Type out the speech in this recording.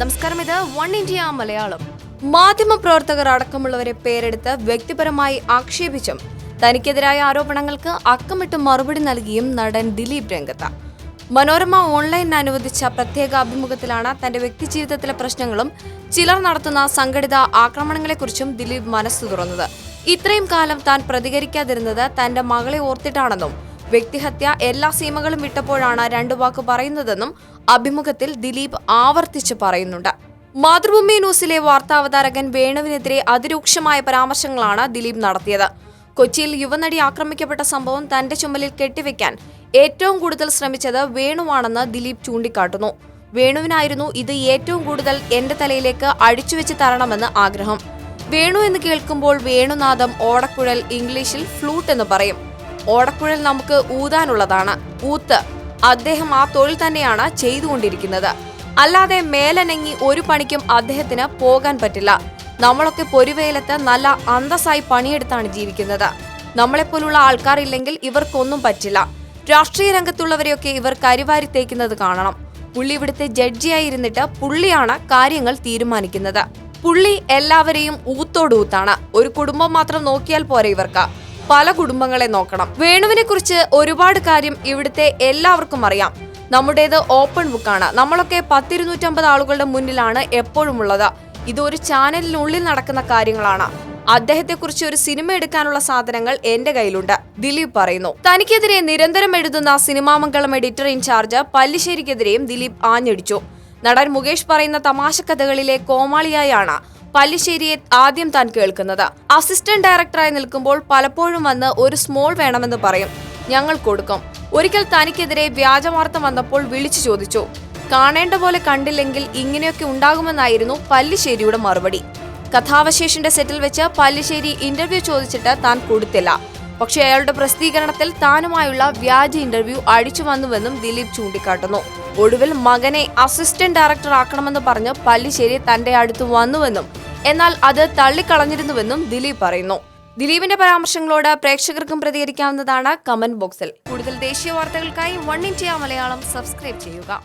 നമസ്കാരം ഇത് one India Malayalam. മാധ്യമപ്രവർത്തകർ അടക്കമുള്ളവരെ പേരെടുത്ത് വ്യക്തിപരമായി ആക്ഷേപിച്ചും തനിക്കെതിരായ ആരോപണങ്ങൾക്ക് അക്കമിട്ട് മറുപടി നൽകിയും നടൻ ദിലീപ് രംഗത്ത. മനോരമ ഓൺലൈൻ അനുവദിച്ച പ്രത്യേക അഭിമുഖത്തിലാണ് തന്റെ വ്യക്തിജീവിതത്തിലെ പ്രശ്നങ്ങളും ചിലർ നടത്തുന്ന സംഘടിത ആക്രമണങ്ങളെക്കുറിച്ചും ദിലീപ് മനസ്സു തുറന്നത്. ഇത്രയും കാലം താൻ പ്രതികരിക്കാതിരുന്നത് തന്റെ മകളെ ഓർത്തിട്ടാണെന്നും വ്യക്തിഹത്യ എല്ലാ സീമകളും വിട്ടപ്പോഴാണ് രണ്ടു വാക്ക് പറയുന്നതെന്നും അഭിമുഖത്തിൽ ദിലീപ് ആവർത്തിച്ച് പറയുന്നുണ്ട്. മാതൃഭൂമി ന്യൂസിലെ വാർത്താവതാരകൻ വേണുവിനെതിരെ അതിരൂക്ഷമായ പരാമർശങ്ങളാണ് ദിലീപ് നടത്തിയത്. കൊച്ചിയിൽ യുവനടി ആക്രമിക്കപ്പെട്ട സംഭവം തന്റെ ചുമലിൽ കെട്ടിവെക്കാൻ ഏറ്റവും കൂടുതൽ ശ്രമിച്ചത് വേണുവാണെന്ന് ദിലീപ് ചൂണ്ടിക്കാട്ടുന്നു. വേണുവിനായിരുന്നു ഇത് ഏറ്റവും കൂടുതൽ എന്റെ തലയിലേക്ക് അഴിച്ചുവെച്ച് തരണമെന്ന് ആഗ്രഹം. വേണു എന്ന് കേൾക്കുമ്പോൾ വേണുനാഥം ഓടക്കുഴൽ ഇംഗ്ലീഷിൽ ഫ്ലൂട്ട് എന്ന് പറയും. ഓടക്കുഴൽ നമുക്ക് ഊതാനുള്ളതാണ്. ഊത്ത്. അദ്ദേഹം ആ തൊഴിൽ തന്നെയാണ് ചെയ്തുകൊണ്ടിരിക്കുന്നത്. അല്ലാതെ മേലനങ്ങി ഒരു പണിക്കും അദ്ദേഹത്തിന് പോകാൻ പറ്റില്ല. നമ്മളൊക്കെ പൊരുവേലത്ത് നല്ല അന്തസ്സായി പണിയെടുത്താണ് ജീവിക്കുന്നത്. നമ്മളെപ്പോലുള്ള ആൾക്കാരില്ലെങ്കിൽ ഇവർക്കൊന്നും പറ്റില്ല. രാഷ്ട്രീയ രംഗത്തുള്ളവരെയൊക്കെ ഇവർ കരിവാരി തേക്കുന്നത് കാണണം. പുള്ളി ഇവിടുത്തെ ജഡ്ജിയായി ഇരുന്നിട്ട് പുള്ളിയാണ് കാര്യങ്ങൾ തീരുമാനിക്കുന്നത്. പുള്ളി എല്ലാവരെയും ഊത്തോടൂത്താണ് ഒരു കുടുംബം മാത്രം നോക്കിയാൽ പോരെ ഇവർക്ക്. പല കുടുംബങ്ങളെ നോക്കണം. വേണുവിനെ കുറിച്ച് ഒരുപാട് കാര്യം ഇവിടുത്തെ എല്ലാവർക്കും അറിയാം. നമ്മുടേത് ഓപ്പൺ ബുക്കാണ് നമ്മളൊക്കെ പത്തിരുന്നൂറ്റമ്പത് ആളുകളുടെ മുന്നിലാണ് എപ്പോഴും ഉള്ളത്. ഇത് ഒരു ചാനലിനുള്ളിൽ നടക്കുന്ന കാര്യങ്ങളാണ്. അദ്ദേഹത്തെക്കുറിച്ച് ഒരു സിനിമ എടുക്കാനുള്ള സാധനങ്ങൾ എന്റെ കയ്യിലുണ്ട്. ദിലീപ് പറയുന്നു. തനിക്കെതിരെ നിരന്തരം എഴുതുന്ന സിനിമാമംഗളം എഡിറ്റർ ഇൻചാർജ് പല്ലിശ്ശേരിക്കെതിരെയും ദിലീപ് ആഞ്ഞടിച്ചു. നടൻ മുകേഷ് പറയുന്ന തമാശ കഥകളിലെ കോമാളിയായാണ് പല്ലിശ്ശേരിയെ ആദ്യം താൻ കേൾക്കുന്നത്. അസിസ്റ്റന്റ് ഡയറക്ടറായി നിൽക്കുമ്പോൾ പലപ്പോഴും വന്ന് ഒരു സ്മോൾ വേണമെന്ന് പറയും. ഞങ്ങൾ കൊടുക്കും. ഒരിക്കൽ തനിക്കെതിരെ വ്യാജവാർത്ത വന്നപ്പോൾ വിളിച്ചു ചോദിച്ചു. കാണേണ്ട പോലെ കണ്ടില്ലെങ്കിൽ ഇങ്ങനെയൊക്കെ ഉണ്ടാകുമെന്നായിരുന്നു പല്ലിശ്ശേരിയുടെ മറുപടി. കഥാവശേഷിന്റെ സെറ്റിൽ വെച്ച് പല്ലിശ്ശേരി ഇന്റർവ്യൂ ചോദിച്ചിട്ട് താൻ കൊടുത്തില്ല. പക്ഷേ അയാളുടെ പ്രസിദ്ധീകരണത്തിൽ താനുമായുള്ള വ്യാജ ഇന്റർവ്യൂ അടിച്ചു വന്നുവെന്നും ദിലീപ് ചൂണ്ടിക്കാട്ടുന്നു. ഒടുവിൽ മകനെ അസിസ്റ്റന്റ് ഡയറക്ടർ ആക്കണമെന്ന് പറഞ്ഞ് പല്ലിശ്ശേരി തന്റെ അടുത്ത് വന്നുവെന്നും എന്നാൽ അത് തള്ളിക്കളഞ്ഞിരുന്നുവെന്നും ദിലീപ് പറയുന്നു. ദിലീപിന്റെ പരാമർശങ്ങളോട് പ്രേക്ഷകർക്കും പ്രതികരിക്കാവുന്നതാണ് കമന്റ് ബോക്സിൽ. കൂടുതൽ ദേശീയ വാർത്തകൾക്കായി വൺ ഇന്ത്യ മലയാളം സബ്സ്ക്രൈബ് ചെയ്യുക.